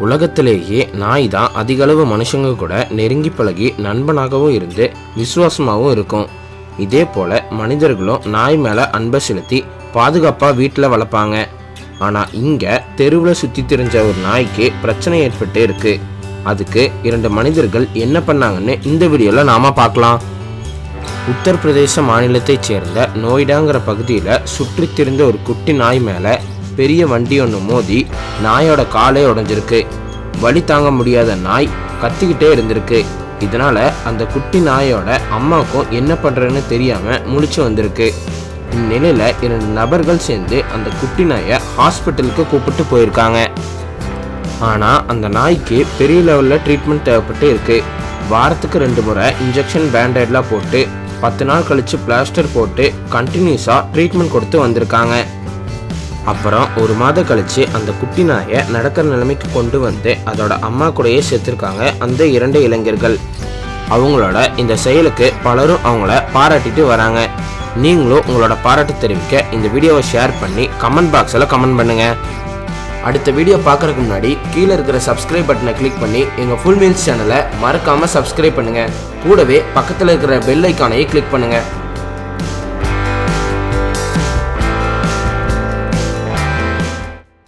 உலகத்திலேயே நாய் தான் அதிகளவு மனுஷங்க கூட நெருங்கி பழகி நண்பனாகவும் இருந்து விசுவாசமாகவும் இருக்கும். இதே போல மனிதர்களும் நாய் மேலே அன்பை செலுத்தி பாதுகாப்பாக வீட்டில் வளர்ப்பாங்க. ஆனால் இங்கே தெருவில் சுற்றி திரிஞ்ச ஒரு நாய்க்கு பிரச்சனை ஏற்பட்டு இருக்கு. அதுக்கு இரண்டு மனிதர்கள் என்ன பண்ணாங்கன்னு இந்த வீடியோவில் நாம பார்க்கலாம். உத்தரப்பிரதேச மாநிலத்தைச் சேர்ந்த நோய்டாங்கிற பகுதியில் சுற்றித் திரிந்த ஒரு குட்டி நாய் மேலே பெரிய வண்டி ஒன்று மோதி நாயோட காலே உடைஞ்சிருக்கு. வலி தாங்க முடியாத நாய் கத்திக்கிட்டே இருந்திருக்கு. இதனால அந்த குட்டி நாயோட அம்மாவுக்கும் என்ன பண்ணுறதுன்னு தெரியாமல் முழிச்சு வந்திருக்கு. இந்நிலையில் இரண்டு நபர்கள் சேர்ந்து அந்த குட்டி நாயை ஹாஸ்பிட்டலுக்கு கூப்பிட்டு போயிருக்காங்க. ஆனால் அந்த நாய்க்கு பெரிய லெவலில் ட்ரீட்மெண்ட் தேவைப்பட்டு இருக்கு. வாரத்துக்கு ரெண்டு முறை இன்ஜெக்ஷன் பேண்டேட்லாம் போட்டு பத்து நாள் கழிச்சு பிளாஸ்டர் போட்டு கண்டினியூஸாக ட்ரீட்மெண்ட் கொடுத்து வந்திருக்காங்க. அப்புறம் ஒரு மாதம் கழிச்சு அந்த குட்டி நாயை நடக்கிற நிலைமைக்கு கொண்டு வந்து அதோட அம்மா கூடயே சேர்த்துருக்காங்க அந்த இரண்டு இளைஞர்கள். அவங்களோட இந்த செயலுக்கு பலரும் அவங்கள பாராட்டிட்டு வராங்க. நீங்களும் உங்களோட பாராட்டு தெரிவிக்க இந்த வீடியோவை ஷேர் பண்ணி கமெண்ட் பாக்ஸில் கமெண்ட் பண்ணுங்கள் அடுத்த வீடியோ பார்க்குறதுக்கு முன்னாடி கீழே இருக்கிற சப்ஸ்கிரைப் பட்டனை கிளிக் பண்ணி எங்கள் ஃபுல் மீல்ஸ் சேனலை மறக்காமல் சப்ஸ்கிரைப் பண்ணுங்கள் கூடவே பக்கத்தில் இருக்கிற பெல் ஐக்கானையும் கிளிக் பண்ணுங்கள்